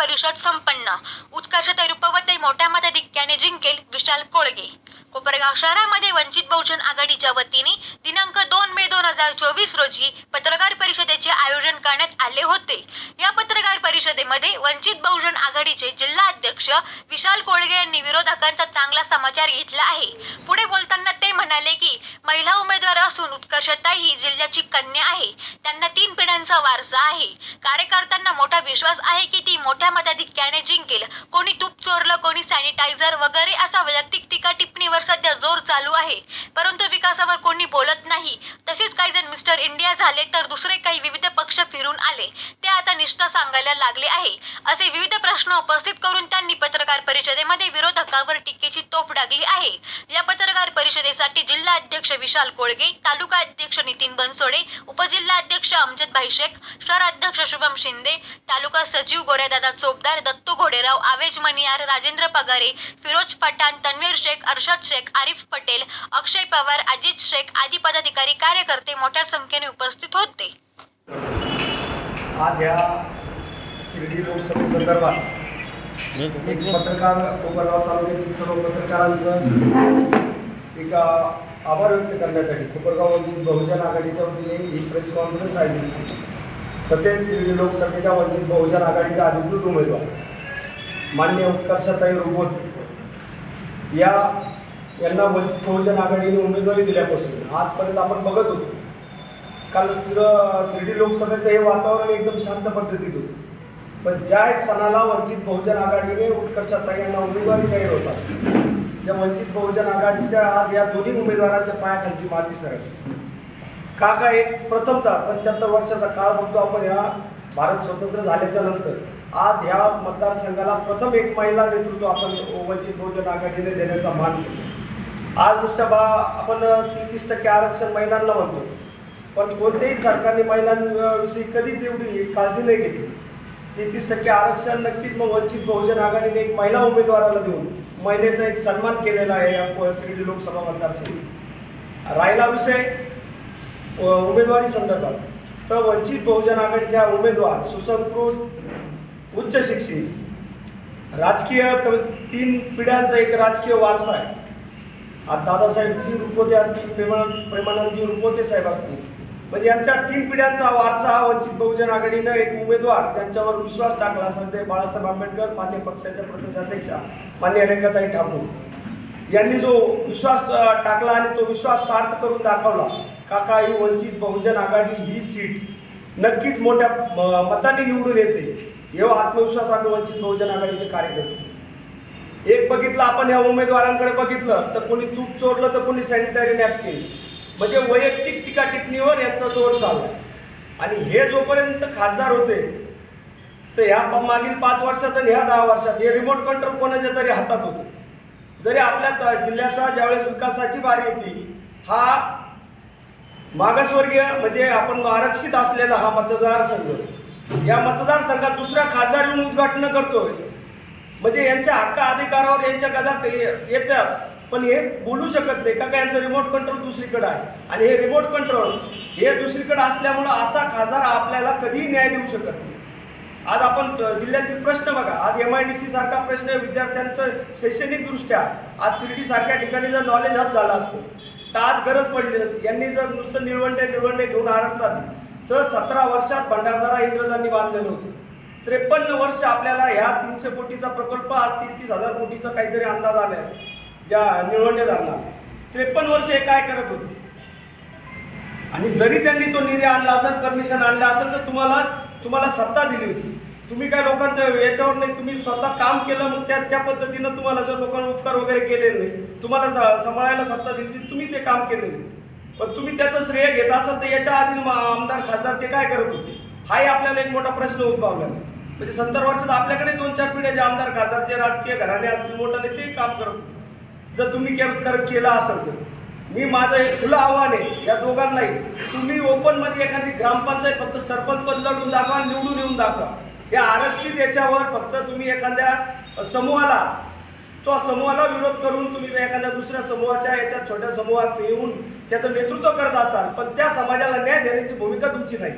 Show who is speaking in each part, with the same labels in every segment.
Speaker 1: परिषद संपन्न. उत्कर्षता रूपवते मोठ्या मताधिक्याने जिंकेल विशाल कोळगे. कोपरगाव शहरामध्ये वंचित बहुजन आघाडीच्या वतीने दिनांक दोन मे दोन हजार चोवीस रोजी पत्रकार परिषदेचे आयोजन करण्यात आले होते. या पत्रकार परिषदेमध्ये वंचित बहुजन आघाडीचे जिल्हा अध्यक्ष विशाल कोळगे यांनी विरोधकांचा चांगला समाचार घेतला आहे. पुढे बोलताना म्हणाले की महिला उमेदवार असून उत्कर्षता ही जिल्ह्याची कन्या आहे. त्यांना तीन पिढ्यांचा वारसा आहे. कार्यकर्त्यांना मोठा विश्वास आहे की ती मोठ्या मताधिक्याने जिंकेल. कोणी तूप चोरलं कोणी सॅनिटायझर वगैरे असा वैयक्तिक टीका टिप्पणीवर सध्या जोर चालू आहे. परंतु विकासावर कोणी बोलत नाही. तसेच काही जण मिस्टर इंडिया झाले तर दुसरे काही विविध पक्ष फिरून आले. ते आता निष्ठा सांगायला लागले आहे. असे विविध प्रश्न उपस्थित करून त्यांनी पत्रकार परिषदेमध्ये विरोधकावर टीकेची तोफ डागली आहे. या पत्रकार परिषदेसाठी जिल्हा अध्यक्ष विशाल कोळगे तालुका अध्यक्ष नितीन बनसोडे उपजिल्हा अध्यक्ष अमजद भाई शेख शहर अध्यक्ष शुभम शिंदे तालुका सचिव गोऱ्यादादा चोपदार दत्तू घोडेराव आवेज मनियार राजेंद्र पगारे फिरोज पठाण तन्वीर शेख अर्षद शेख आरिफ पटेल अक्षय पवार अजित शेख आदी पदाधिकारी कार्यकर्ते मोठ्या संख्येने उपस्थित होते.
Speaker 2: आज या शिर्डी लोकसभेसंदर्भात एक पत्रकार कोपरगाव तालुक्यातील सर्व पत्रकारांचं एक आभार व्यक्त करण्यासाठी कोपरगाव वंचित बहुजन आघाडीच्या वतीने ही प्रेस कॉन्फरन्स आयोजित तसेच शिर्डी लोकसभेच्या वंचित बहुजन आघाडीच्या अधिकृत उमेदवार मान्य उत्कर्षताई रुपवते या यांना वंचित बहुजन आघाडीने उमेदवारी दिल्यापासून आजपर्यंत आपण बघत होतो. काल शिर शिर्डी लोकसभेचं हे वातावरण एकदम शांत पद्धतीत होतं. पण ज्या सणाला वंचित बहुजन आघाडीने उत्कर्षताई यांना उमेदवारी जाहीर होता ज्या वंचित बहुजन आघाडीच्या आज या दोन्ही उमेदवारांच्या पायाखालची माती सरकली. का काय एक प्रथमतः पंच्याहत्तर वर्षाचा काळ बघतो आपण ह्या भारत स्वतंत्र झाल्याच्यानंतर. आज ह्या मतदारसंघाला प्रथम एक महिला नेतृत्व आपण वंचित बहुजन आघाडीने देण्याचा मान केला आज नुसत्या बा आपण तीस टक्के आरक्षण महिलांना म्हणतो. पण कोणत्याही सरकारने महिलांविषयी कधीच एवढी काळजी नाही घेतली. तेहतीस टक्के आरक्षण नक्कीच मग वंचित बहुजन आघाडीने एक महिला उमेदवाराला देऊन महिलेचा एक सन्मान केलेला आहे या को- लोकसभा मतदारसंघात राहिला विषय उमेदवारी संदर्भात. तर वंचित बहुजन आघाडीच्या उमेदवार सुसंस्कृत उच्च शिक्षित राजकीय कमी तीन पिढ्यांचा एक राजकीय वारसा आहे. आज दादासाहेबजी रुपोते असतील प्रेमान प्रेमानंदजी रुपोते साहेब असतील म्हणजे यांच्या तीन पिढ्यांचा वारसा हा वंचित बहुजन आघाडीनं एक उमेदवार त्यांच्यावर विश्वास टाकला असेल ते बाळासाहेब आंबेडकर मान्य पक्षाच्या प्रदेशाध्यक्षा मान्य रेखाताई ठाकूर. यांनी जो विश्वास टाकला आणि तो विश्वास सार्थ करून दाखवला काका ही वंचित बहुजन आघाडी ही सीट नक्कीच मोठ्या म- मतांनी निवडून येते. एवढा आत्मविश्वास आम्ही वंचित बहुजन आघाडीचे कार्यकर्ते. एक बघितलं आपण या उमेदवारांकडे बघितलं तर कोणी तूप चोरलं तर कोणी सॅनिटरी नॅपकिन म्हणजे वैयक्तिक टीका टिप्पणीवर यांचा जोर चालू आहे आणि हे जोपर्यंत खासदार होते तर ह्या मागील पाच वर्षात आणि ह्या दहा वर्षात हे रिमोट कंट्रोल कोणाच्या तरी हातात होतं. जरी आपल्या जिल्ह्याचा ज्यावेळेस विकासाची बारी येते हा मागासवर्गीय म्हणजे आपण आरक्षित असलेला हा मतदारसंघ या मतदारसंघात दुसरा खासदार येऊन उद्घाटन करतोय म्हणजे यांच्या हक्क अधिकारावर यांच्या गदा येतात पण हे बोलू शकत नाही का का यांचं रिमोट कंट्रोल दुसरीकडे आहे. आणि हे रिमोट कंट्रोल हे दुसरीकडे असल्यामुळं असा खासदार आपल्याला कधीही न्याय देऊ शकत नाही. आज आपण जिल्ह्यातील प्रश्न बघा. आज एम आय डी सी सारखा प्रश्न आहे, विद्यार्थ्यांचं शैक्षणिक दृष्ट्या आज शिर्डी सारख्या ठिकाणी जर नॉलेज हब झाला असतं तर आज गरज पडली नसती यांनी जर नुसतं निळवंडे निळवंडे घेऊन आरडतात तर सतरा वर्षात भंडारदारा इंग्रजांनी बांधलेलं होतं. त्रेपन्न वर्ष आपल्याला ह्या तीनशे कोटीचा प्रकल्प आज तीस तीस हजार कोटीचा काहीतरी अंदाज आलाय. ज्या निळवंडे धरणार त्रेपन्न वर्ष हे काय करत होते? आणि जरी त्यांनी तो निधी आणला असेल परमिशन आणला असेल तर तुम्हाला तुम्हाला सत्ता दिली होती. तुम्ही काय लोकांचं याच्यावर नाही तुम्ही स्वतः काम केलं मग त्या त्या पद्धतीनं तुम्हाला जर लोकांना उपकार वगैरे केले नाही तुम्हाला सांभाळायला सत्ता दिली होती तुम्ही ते काम केले नाही पण तुम्ही त्याचं श्रेय घेत असाल तर याच्या आधी आमदार खासदार ते काय करत होते? हाही आपल्याला एक मोठा प्रश्न उद्भवला. म्हणजे सत्तर वर्षात आपल्याकडे दोन चार पिढ्याचे आमदार खासदार जे राजकीय घराणे असतील मोठ्याने तेही काम करत होते. जर तुम्ही के- केलं असेल तर. मी माझं एक खुलं आव्हान आहे या दोघांनाही. तुम्ही ओपनमध्ये एखादी ग्रामपंचायत फक्त सरपंच पद लढून दाखवा आणि निवडून येऊन दाखवा. या आरक्षित याच्यावर फक्त तुम्ही एखाद्या समूहाला तो समूहाला विरोध करून तुम्ही एखाद्या दुसऱ्या समूहाच्या याच्यात छोट्या समूहात येऊन त्याचं नेतृत्व करत असाल पण त्या समाजाला न्याय देण्याची भूमिका तुमची नाही.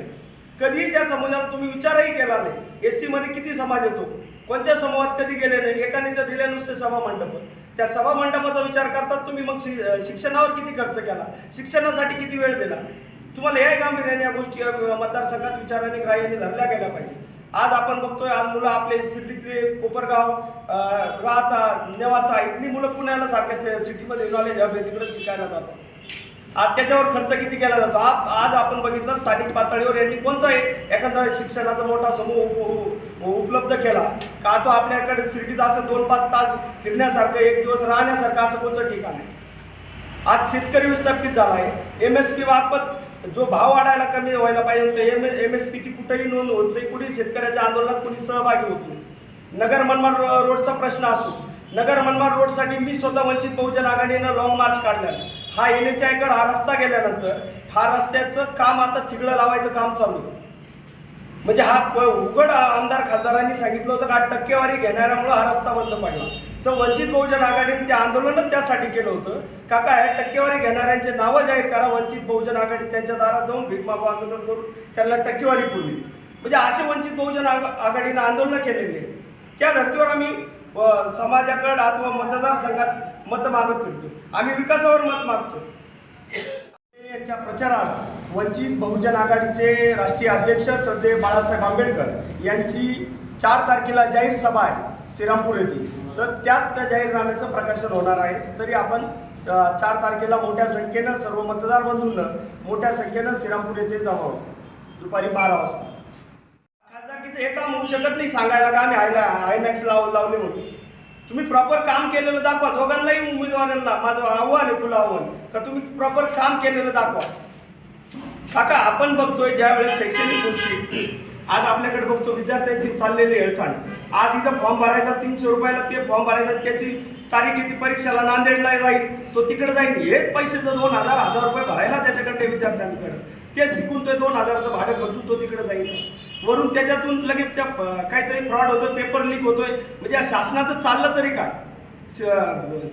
Speaker 2: कधीही त्या समाजाला तुम्ही विचारही केला नाही. एस सीमध्ये किती समाज येतो? कोणत्या समूहात कधी गेले नाही? एकाने तर दिले नुसते सभा मंडप त्या सभा मंडपाचा विचार करतात तुम्ही मग शि- शिक्षणावर किती खर्च केला? शिक्षणासाठी किती वेळ दिला? तुम्हाला या गांभीर्याने या गोष्टी मतदारसंघात विचाराने ग्राह्याने धरल्या गेल्या पाहिजे. आज आपण बघतोय आज मुलं आपले शिर्डीतले कोपरगाव राहता नेवासा इथली मुलं पुण्याला सारख्या सिटीमध्ये नॉलेज हब तिकडे शिकायला जातात. आज त्याच्यावर खर्च किती केला जातो? आज आज आपण बघितलं स्थानिक पातळीवर यांनी कोणता एखादा शिक्षणाचा मोठा समूह उप- उपलब्ध केला. का तो आपल्याकडे शिर्डीत असं दोन पाच तास फिरण्यासारखं एक दिवस राहण्यासारखं असं कोणतं ठिकाण आहे? आज शेतकरी विस्थापित झाला आहे एम एस पी वापत जो भाव वाढायला कमी व्हायला पाहिजे होतो एम एम एस पीची कुठेही नोंद होत नाही. कुठे शेतकऱ्याच्या आंदोलनात कुणी सहभागी होत नाही. नगर मनमाड रोडचा प्रश्न असो नगर मनमाड रोडसाठी मी स्वतः वंचित बहुजन आघाडीनं लॉंग मार्च काढला. हा एन एच आयकडे हा रस्ता गेल्यानंतर हा रस्त्याचं काम आता चिगळं लावायचं काम चालू आहे. म्हणजे हा प- उघड आमदार खासदारांनी सांगितलं होतं का टक्केवारी घेणाऱ्यामुळे हा रस्ता बंद पडला. तर वंचित बहुजन आघाडीने ते आंदोलनच त्यासाठी केलं होतं. का काय टक्केवारी घेणाऱ्यांचे नावं जाहीर करा वंचित बहुजन आघाडी त्यांच्या दारात जाऊन भीक मागू आंदोलन करून त्यांना टक्केवारी पुरली म्हणजे असे वंचित बहुजन आघाडीनं आंदोलनं केलेली आहेत. त्या धर्तीवर आम्ही व समाजाकडे अथवा मतदारसंघात मत मागत फिरतो. आम्ही विकासावर मत मागतो. यांच्या प्रचारार्थ वंचित बहुजन आघाडीचे राष्ट्रीय अध्यक्ष श्रद्धे बाळासाहेब आंबेडकर यांची चार तारखेला जाहीर सभा आहे श्रीरामपूर येथे. तर त्यात त्या जाहीरनाम्याचं प्रकाशन होणार आहे. तरी आपण चार तारखेला मोठ्या संख्येनं सर्व मतदार बंधूंना मोठ्या संख्येनं श्रीरामपूर येथे जमावं दुपारी बारा वाजता. हे काम होऊ शकत नाही सांगायला का आम्ही आयला आय मॅक्स लाव लावले म्हणून. तुम्ही प्रॉपर काम केलेलं दाखवा. दोघांनाही उमेदवारांना माझं आव्हान आहे खुलं आव्हान. का तुम्ही प्रॉपर काम केलेलं दाखवा. काका आपण बघतोय ज्या वेळेस शैक्षणिक गोष्टी आज आपल्याकडे बघतो विद्यार्थ्यांची चाललेली हेळसांड. आज इथं फॉर्म भरायचा तीनशे रुपयाला ते फॉर्म भरायचा त्याची तारीख किती परीक्षेला नांदेडला जाईल तो तिकडे जाईल. हेच पैसे जर दोन हजार हजार रुपये भरायला त्याच्याकडे विद्यार्थ्यांकडे. ते तिकून ते दोन हजाराचं भाडं खर्चून तो तिकडे जाईल. वरून त्याच्यातून लगेच त्या काहीतरी फ्रॉड होतोय पेपर लीक होतोय. म्हणजे या शासनाचं चाललं तरी काय?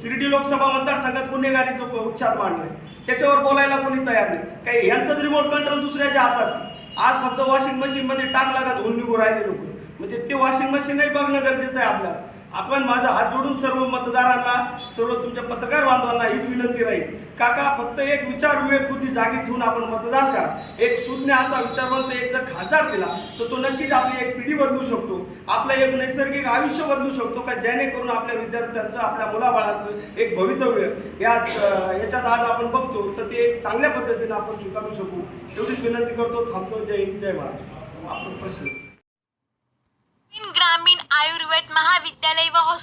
Speaker 2: शिर्डी लोकसभा मतदारसंघात गुन्हेगारीचं उच्चार मांडलाय त्याच्यावर बोलायला कोणी तयार नाही. काही यांचंच रिमोट कंट्रोल दुसऱ्याच्या हातात. आज फक्त वॉशिंग मशीनमध्ये टाकला का धुवून निघून राहिले लोक. म्हणजे ते वॉशिंग मशीनही बघणं गरजेचं आहे आपल्याला. आपण माझा हात जोडून सर्व मतदारांना सर्व तुमच्या पत्रकार बांधवांना हीच विनंती राहील. काका फक्त एक विचार विवेक बुद्धी जागी ठेवून आपण मतदान करा. एक शून्य असा विचारवंत एक जर खासदार दिला तर तो नक्कीच आपली एक पिढी बदलू शकतो. आपलं एक नैसर्गिक आयुष्य बदलू शकतो का? जेणेकरून आपल्या विद्यार्थ्यांचं आपल्या मुलाबाळांचं एक भवितव्य या याच्यात आज आपण बघतो तर ते एक चांगल्या पद्धतीने आपण स्वीकारू शकू. एवढीच विनंती करतो. थांबतो. जय हिंद जय महाराज आपण प्रश्न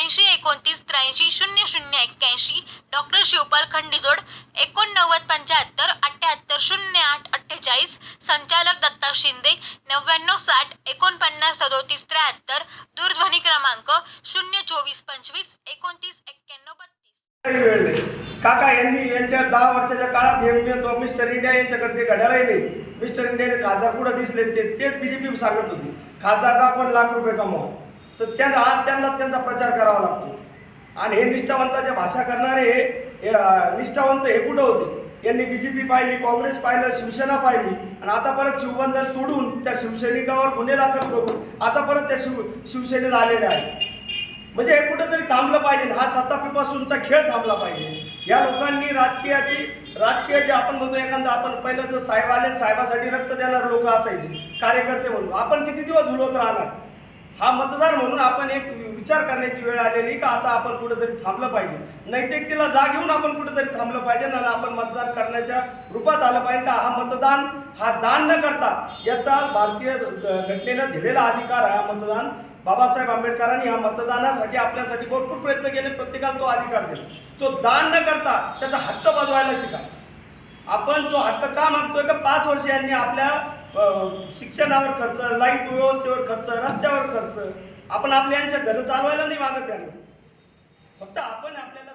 Speaker 1: त्र्याऐंशी एकोणतीस त्र्याऐंशी शून्य शून्य एक्क्याऐंशी डॉक्टर शिवपाल खंडीजोड एकोणनव्वद पंच्याहत्तर अठ्ठ्याहत्तर शून्य आठ अठ्ठेचाळीस संचालक दत्ता शिंदे नव्याण्णव साठ एकोणपन्नास सदोतीस त्र्याहत्तर दूरध्वनी क्रमांक शून्य चोवीस पंचवीस एकोणतीस एक्क्याण्णव बत्तीस.
Speaker 2: काका यांनी यांच्या दहा वर्षाच्या काळात हे म्हणजे तो मिस्टर इंडिया यांच्याकडे ते घड्याळही नाही. मिस्टर इंडियाचे खासदार कुठं दिसले ते तेच बीजेपी सांगत होती. खासदार दाखवून लाख रुपये कमावा तर त्यांना आज त्यांना त्यांचा प्रचार करावा लागतो. आणि हे निष्ठावंताच्या भाषा करणारे हे निष्ठावंत हे कुठं होते? यांनी बीजेपी पाहिली काँग्रेस पाहिलं शिवसेना पाहिली. आणि आता परत शिवबंधन तोडून त्या शिवसैनिकावर गुन्हे दाखल करून आता परत त्या शिव शिवसेनेत आलेले आहेत. म्हणजे हे कुठंतरी थांबलं पाहिजे. हा सत्तापीपासूनचा खेळ थांबला पाहिजे. या लोकांनी राजकीयाची राजकीय जे आपण म्हणतो एखादा आपण पहिलं जो साहेब आले साहेबासाठी रक्त देणार लोक असायचे. कार्यकर्ते म्हणून. आपण किती दिवस झुलवत राहणार? हा मतदार म्हणून आपण एक विचार करण्याची वेळ आलेली का आता आपण कुठेतरी थांबलं पाहिजे. नैतिकतेला जाग घेऊन आपण कुठेतरी थांबलं पाहिजे आणि आपण मतदान करण्याच्या रूपात आलं पाहिजे का हा मतदान हा दान न करता याचा भारतीय ग- घटनेनं दिलेला अधिकार आहे हा मतदान. बाबासाहेब आंबेडकरांनी या मतदानासाठी आपल्यासाठी भरपूर प्रयत्न केले प्रत्येकाला तो अधिकार दिला. तो दान न करता त्याचा हक्क बजवायला शिका. आपण तो हक्क का मागतोय का? पाच वर्ष यांनी आपल्या शिक्षणावर खर्च लाइट व्यवस्थेवर खर्च रस्त्यावर खर्च आपण आपल्या यांच्या घरं चालवायला नाही मागत यांना फक्त आपण आपल्याला